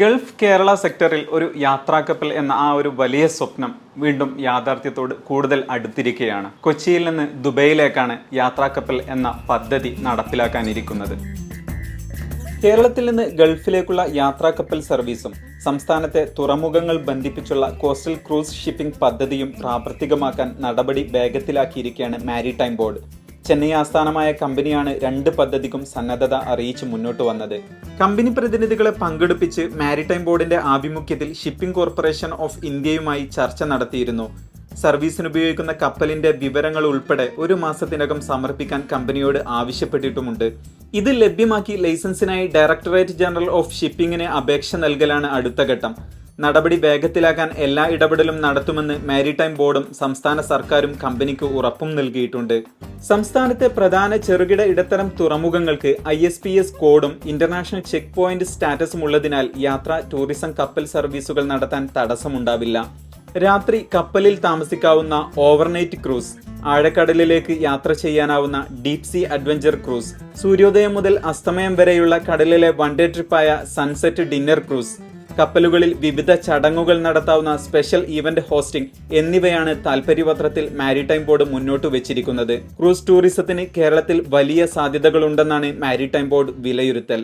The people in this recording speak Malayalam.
ഗൾഫ് കേരള സെക്ടറിൽ ഒരു യാത്രാക്കപ്പൽ എന്ന ആ ഒരു വലിയ സ്വപ്നം വീണ്ടും യാഥാർത്ഥ്യത്തോട് കൂടുതൽ അടുത്തിരിക്കുകയാണ്. കൊച്ചിയിൽ നിന്ന് ദുബൈയിലേക്കാണ് യാത്രാക്കപ്പൽ എന്ന പദ്ധതി നടപ്പിലാക്കാനിരിക്കുന്നത്. കേരളത്തിൽ നിന്ന് ഗൾഫിലേക്കുള്ള യാത്രാക്കപ്പൽ സർവീസും സംസ്ഥാനത്തെ തുറമുഖങ്ങൾ ബന്ധിപ്പിച്ചുള്ള കോസ്റ്റൽ ക്രൂസ് ഷിപ്പിംഗ് പദ്ധതിയും പ്രാവർത്തികമാക്കാൻ നടപടി വേഗത്തിലാക്കിയിരിക്കുകയാണ് മാരിടൈം ബോർഡ്. ചെന്നൈ ആസ്ഥാനമായ കമ്പനിയാണ് രണ്ട് പദ്ധതിക്കും സന്നദ്ധത അറിയിച്ച് മുന്നോട്ട് വന്നത്. കമ്പനി പ്രതിനിധികളെ പങ്കെടുപ്പിച്ച് മാരിടൈം ബോർഡിന്റെ ആഭിമുഖ്യത്തിൽ ഷിപ്പിംഗ് കോർപ്പറേഷൻ ഓഫ് ഇന്ത്യയുമായി ചർച്ച നടത്തിയിരുന്നു. സർവീസിന് ഉപയോഗിക്കുന്ന കപ്പലിന്റെ വിവരങ്ങൾ ഉൾപ്പെടെ ഒരു മാസത്തിനകം സമർപ്പിക്കാൻ കമ്പനിയോട് ആവശ്യപ്പെട്ടിട്ടുമുണ്ട്. ഇത് ലഭ്യമാക്കി ലൈസൻസിനായി ഡയറക്ടറേറ്റ് ജനറൽ ഓഫ് ഷിപ്പിംഗിന് അപേക്ഷ നൽകലാണ് അടുത്ത ഘട്ടം. നടപടി വേഗത്തിലാക്കാൻ എല്ലാ ഇടപെടലും നടത്തുമെന്ന് മാരിടൈം ബോർഡും സംസ്ഥാന സർക്കാരും കമ്പനിക്ക് ഉറപ്പും നൽകിയിട്ടുണ്ട്. സംസ്ഥാനത്തെ പ്രധാന ചെറുകിട ഇടത്തരം തുറമുഖങ്ങൾക്ക് ഐ എസ് പി എസ് കോഡും ഇന്റർനാഷണൽ ചെക്ക് പോയിന്റ് സ്റ്റാറ്റസും ഉള്ളതിനാൽ യാത്ര ടൂറിസം കപ്പൽ സർവീസുകൾ നടത്താൻ തടസ്സമുണ്ടാവില്ല. രാത്രി കപ്പലിൽ താമസിക്കാവുന്ന ഓവർനൈറ്റ് ക്രൂസ് ആഴക്കടലിലേക്ക് യാത്ര ചെയ്യാനാവുന്ന ഡീപ് സീ അഡ്വഞ്ചർ ക്രൂസ് സൂര്യോദയം മുതൽ അസ്തമയം വരെയുള്ള കടലിലെ വൺ ഡേ ട്രിപ്പായ സൺസെറ്റ് ഡിന്നർ ക്രൂസ് കപ്പലുകളിൽ വിവിധ ചടങ്ങുകൾ നടത്താവുന്ന സ്പെഷ്യൽ ഇവന്റ് ഹോസ്റ്റിംഗ് എന്നിവയാണ് താൽപര്യപത്രത്തിൽ മാരിടൈം ബോർഡ് മുന്നോട്ട് വെച്ചിരിക്കുന്നത്. ക്രൂസ് ടൂറിസത്തിന് കേരളത്തിൽ വലിയ സാധ്യതകളുണ്ടെന്നാണ് മാരിടൈം ബോർഡ് വിലയിരുത്തൽ.